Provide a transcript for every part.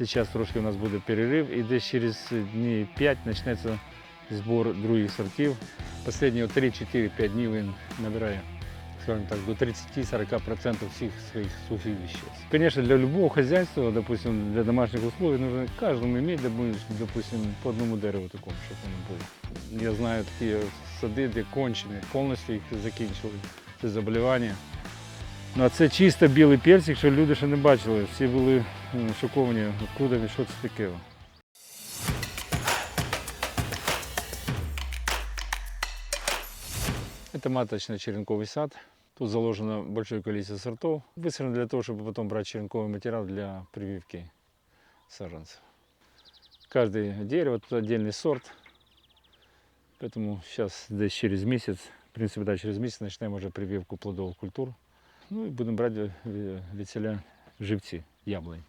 Зараз трошки у нас буде перерив і десь через дні 5 почнеться збор других сортів. Останні 3-4-5 днів він набирає так, до 30-40% всех своих сухих веществ. Конечно, для любого хозяйства, допустим, для домашних условий нужно каждому иметь, допустим, по одному дереву такому, щоб воно було. Я знаю такі сади, де кончені, повністю їх закінчили. Це заболівання. Ну, а це чисто білий персик, що люди ще не бачили. Всі були м, шоковані, откуда він, що це таке. Это маточно-черенковый сад. Тут заложено большое количество сортов. Высажено для того, чтобы потом брать черенковый материал для прививки саженцев. Каждое дерево, тут отдельный сорт. Поэтому сейчас, десь через месяц, в принципе, да, через месяц начнем уже прививку плодовых культур. Ну и будем брать э, веселя живці, яблонь.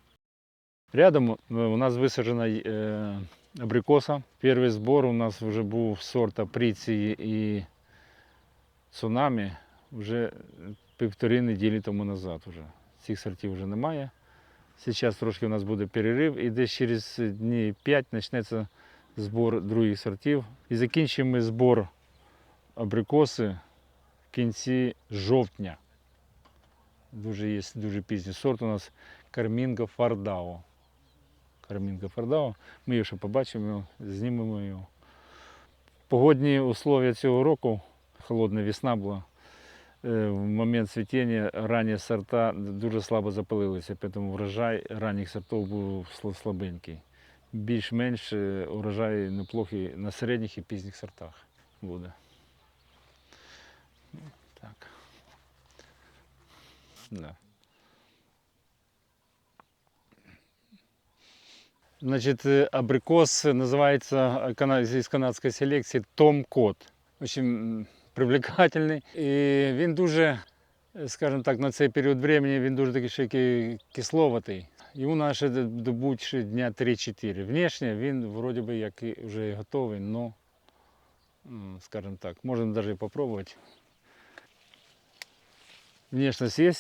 Рядом э, у нас висаджена э, абрикоса. Перший збор у нас вже був сорт апріції і цунамі вже півтори неділі тому назад. Вже. Цих сортів вже немає. Зараз трошки у нас буде перерив і десь через дні 5 почнеться збор других сортів. І закінчимо ми збор абрикоси в кінці жовтня. Дуже є дуже пізній сорт у нас Кармінго Фардао. Кармінго Фардао. Ми його ще побачимо, знімемо його. Погодні условия цього року холодна весна була. Е, В момент цвітіння ранні сорта дуже слабо запалилися, тому врожай ранніх сортів був слабенький. Більш-менш е, урожай неплохий на середніх і пізніх сортах буде. Ну, Так. Да. Значит, э, абрикос называется э, кана- из канадской селекции Том Кот. Очень м, привлекательний. І він дуже, е, скажімо так, на цей період времени він дуже такий ще ки- кисловатий. Йому треба ще д- добути ще дня 3-4. Внешне він вроді би як і вже і готовий, но, м, скажімо так, можна навіть і попробувати. Внешність є,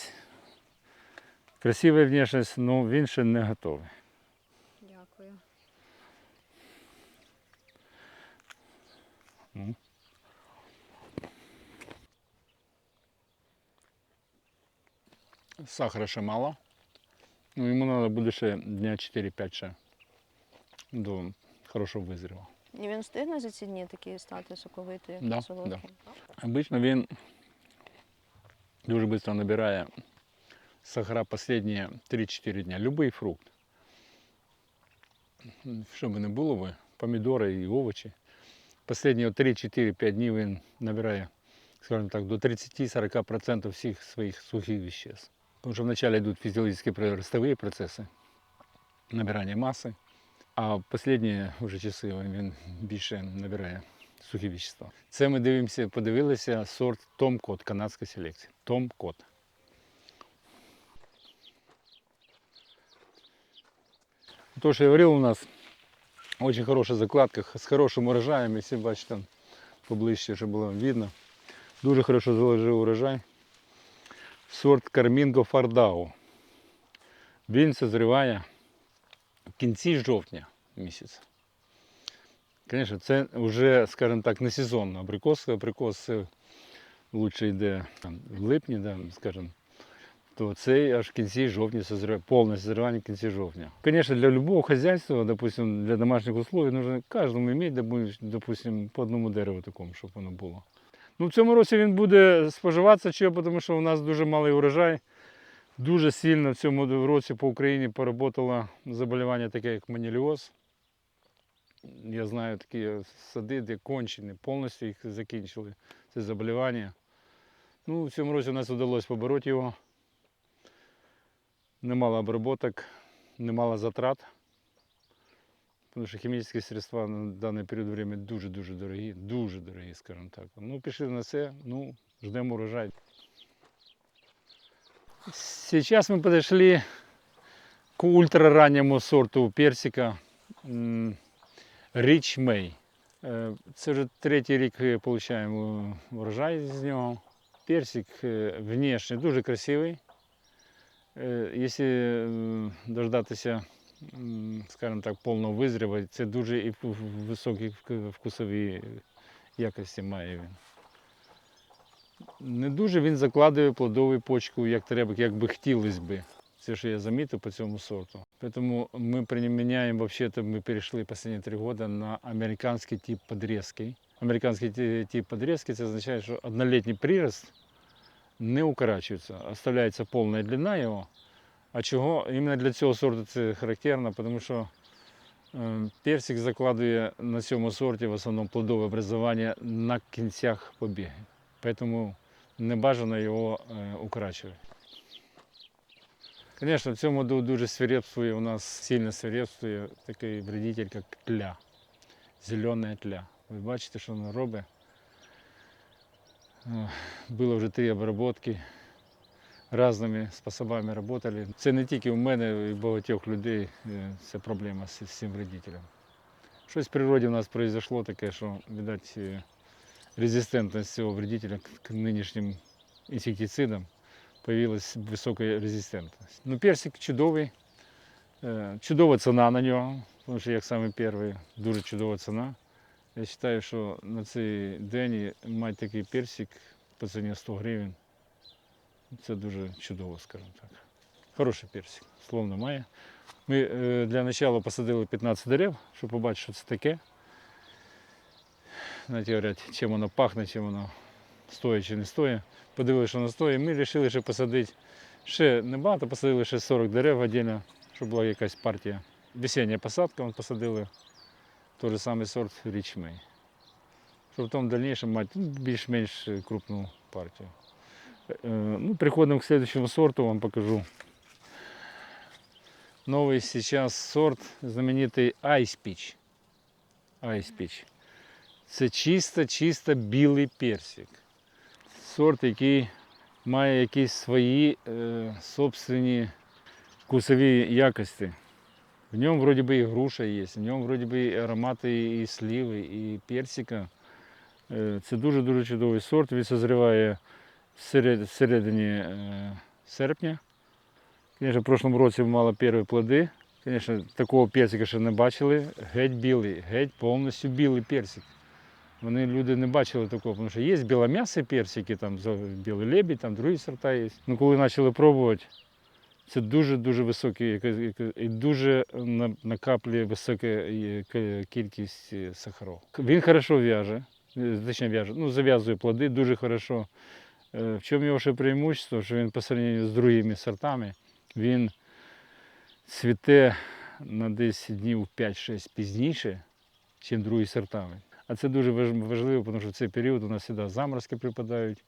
красива внешність, але він ще не готовий. Дякую. Сахара ще мало. Ну, йому треба буде ще дня 4-5 ще до хорошого визріву. І він встигне за ці дні такі стати соковитий, Да, солодкий? Обично він дуже швидко набирає сахара останні 3-4 дня. Любий фрукт. Що би не було би, помідори і овочі. Останні 3-4-5 днів він набирає, скажімо так, до 30-40% всіх своїх сухих веществ. Тому що вначале йдуть фізіологічні ростові процеси, набирання маси, а в останні вже часи він більше набирає сухі вещества. Це ми дивимося, подивилися сорт Том Кот канадської селекції. Том Кот. То, що я говорив, у нас дуже хороша закладка з хорошим урожаєм, якщо бачите там поближче, щоб було видно. Дуже хорошо заложив урожай. Сорт Кармінго Фардау. Він созріває в кінці жовтня місяця. Звісно, це вже, скажімо так, не сезонно. Абрикос, абрикос лучше йде в липні, да, скажімо, то цей аж в кінці жовтня созріває, повне созрівання в кінці жовтня. Звісно, для любого хозяйства, допустим, для домашніх условий, нужно кожному мати, допустим, по одному дереву такому, щоб воно було. Ну, в цьому році він буде споживатися, чого, тому що у нас дуже малий урожай. Дуже сильно в цьому році по Україні поработало заболівання таке, як маніліоз. Я знаю такі сади, де кончені, повністю їх закінчили. Це заболівання. Ну, в цьому році у нас вдалося побороти його. Немало обробок, немало затрат. Тому що хімічні средства на даний період времени дуже-дуже дорогі, дуже дорогі, скажімо так. Ну, пішли на це, ну, ждемо урожай. Сейчас мы подошли к ультрараннему сорту персика Rich May. Це вже третій рік отримуємо врожай з нього. Персик е, внешне дуже красивий. Е, Якщо дождатися скажімо так, повного визріва. Це дуже високі вкусові якості має він. Не дуже він закладує плодову почку, як треба, як би хотілося би. Це що я замітив по цьому сорту. Тому ми приміняємо, взагалі, ми перейшли останні три роки на американський тип подрізки. Американський тип подрізки це означає, що однолітній прирост не укорачується, оставляється повна длина його. А чого? Іменно для цього сорту це характерно, тому що е, персик закладує на цьому сорті в основному плодове образування на кінцях побіги. Тому не бажано його е, укорачувати. Звісно, в цьому году дуже свирепствує у нас сильно свирепствує такий вредитель, як тля, зелена тля. Ви бачите, що вона робить. Було вже три обробки різними способами працювали. Це не тільки у мене, і багатьох людей е, це проблема з цим вредителем. Щось в природі у нас произошло таке, що, видать, е, резистентність цього вредителя к- к нинішнім інсектицидам появилась висока резистентність. Ну, персик чудовий, е, чудова ціна на нього, тому що як саме перший, дуже чудова ціна. Я вважаю, що на цей день мати такий персик по ціні 100 гривень. Це дуже чудово, скажімо так. Хороший персик, слов немає. Ми е, для початку посадили 15 дерев, щоб побачити, що це таке. Знаєте, говорять, чим воно пахне, чим воно стоїть чи не стоїть. Подивилися, що воно стоїть. Ми вирішили ще посадити ще небагато, посадили ще 40 дерев віддільно, щоб була якась партія. Весення посадка, вон посадили той же самий сорт річмей. Щоб в тому дальнішому мати ну, більш-менш е, крупну партію. Э, Ну, переходим к следующему сорту, вам покажу. Новый сейчас сорт знаменитый Ice Peach. Ice Peach. Це чисто-чисто білий персик. Сорт, який має якісь свої е, собственні вкусові якості. В ньому вроді би і груша є, в ньому вроді би і аромати і сливи, і персика. Це дуже-дуже чудовий сорт. Він созріває всередині е, серпня. Звісно, в прошлому році мало перші плоди. Звісно, такого персика ще не бачили. Геть білий, геть повністю білий персик. Вони люди не бачили такого, тому що є білом'ясі персики, там білий лебідь, там другі сорта є. Ну, коли почали пробувати, це дуже-дуже яка- і дуже на- накаплює висока кількість е, сахаров. Він хорошо в'яже, е, точніше в'яже, ну, зав'язує плоди дуже хорошо. Е, В чому його ще преимущество, що він по сравнению з другими сортами, він цвіте на десь днів 5-6 пізніше, ніж другі сортами. А це дуже важливо, тому що в цей період у нас завжди заморозки припадають.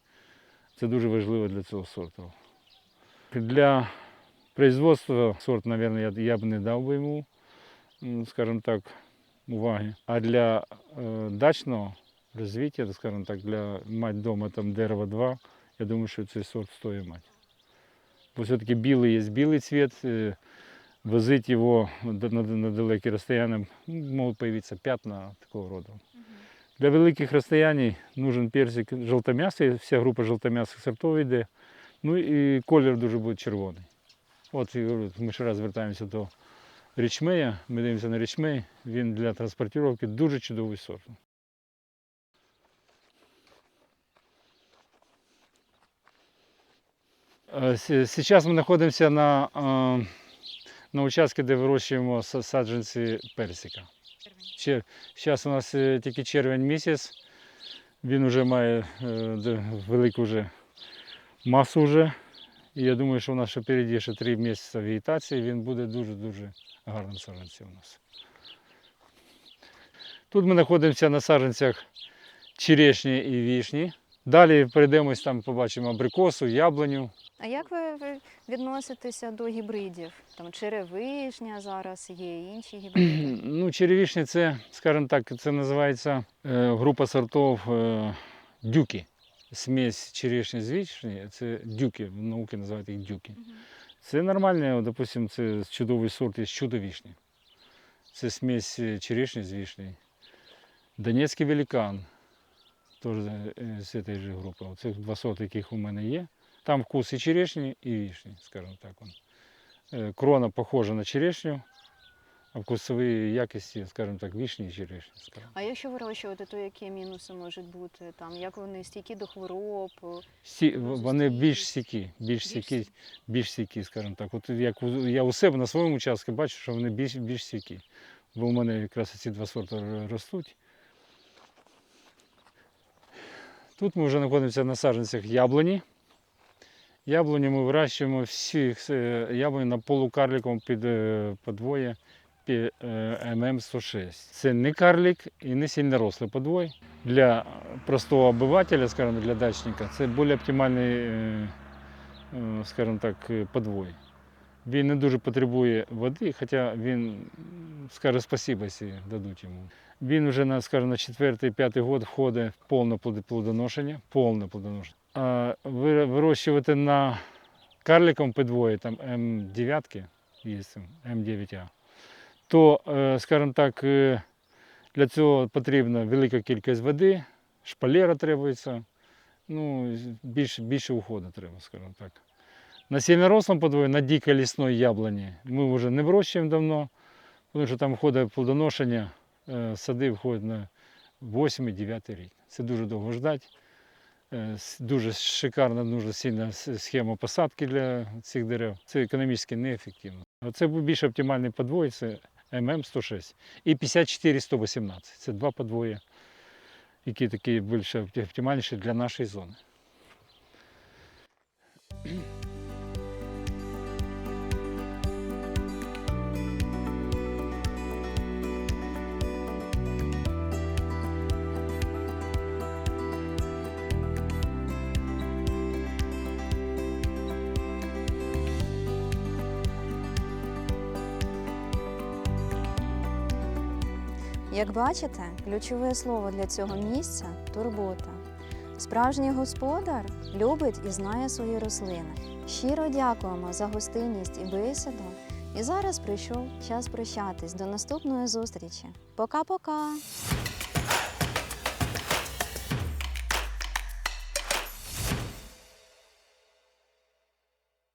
Це дуже важливо для цього сорту. Для производства сорт, мабуть, я, я б не дав би йому, скажімо так, уваги. А для е, дачного розвиття, скажімо так, для мати вдома там дерева два, я думаю, що цей сорт стоїть мати. Бо все-таки білий є білий цвіт, е, возить його на, на, на далекі розстояння, можуть появитися п'ятна такого роду. Для великих розстоянь нужен персик жовтом'ясий, вся група жовтом'ясих сортів йде. Ну і колір дуже буде червоний. От ми ще раз звертаємося до річмея, ми дивимося на річмей, він для транспортування дуже чудовий сорт. Е, с- Сейчас ми знаходимося на, е, на участку, де вирощуємо саджанці персика. Зараз у нас е, тільки червень місяць. Він вже має е, велику вже масу вже. І я думаю, що у нас ще впереді ще три місяці вегетації, він буде дуже-дуже гарним саджанцем у нас. Тут ми знаходимося на саджанцях черешні і вішні. Далі перейдемось, там побачимо абрикосу, яблуню. А як ви, відноситеся до гібридів? Там черевишня зараз є, інші гібриди. Ну, черевішня це, скажімо так, це називається е, група сортів е, дюки. Смесь черешні з вишні, це дюки, в науці називають їх дюки. Це нормальне, допустим, це чудовий сорт є чудо вишні. Це смесь е, черешні з вишні. Донецький великан, теж е, з цієї ж групи. Це два сорти, яких у мене є. Там вкус і черешні, і вишні, скажімо так. Е, Крона похожа на черешню, А вкусові якості, скажімо так, вішні і черешні. скажімо. А якщо вирощувати, то які мінуси можуть бути? Там як вони стійкі до хвороб? Сі, вони більш сікі, більш сікі, більш сікі, скажімо так. От як я у себе на своєму участку бачу, що вони більш, більш сікі. Бо у мене якраз ці два сорти ростуть. Тут ми вже знаходимося на саджанцях яблуні. Яблуні ми вирощуємо всі е, яблуні на полукарликовому під е, подвоє пі- е, ММ106. Це не карлик і не сильнорослий подвой. Для простого обивателя, скажімо, для дачника, це більш оптимальний, е, е, скажімо так, подвой. Він не дуже потребує води, хоча він скаже спасибо, якщо дадуть йому. Він вже на, скажімо, на четвертий-п'ятий год входить в повне плодоношення, повне плодоношення. А ви- вирощувати на карликовому подвої, там М9 є, М9А, то, е, скажімо так, е, для цього потрібна велика кількість води, шпалера требується, ну, більше, більше уходу треба, скажімо так. На сильнорослому подвої, на дикій лісної яблуні ми вже не вирощуємо давно, тому що там входить плодоношення, е, сади входять на 8-9 рік. Це дуже довго ждати. Е, Дуже шикарна, дуже сильна схема посадки для цих дерев. Це економічно неефективно. Це більш оптимальний подвой, ММ106 і 54118. Це два подвої, які такі більш оптимальніші для нашої зони. Як бачите, ключове слово для цього місця турбота. Справжній господар любить і знає свої рослини. Щиро дякуємо за гостинність і бесіду. І зараз прийшов час прощатись. До наступної зустрічі. Пока-пока!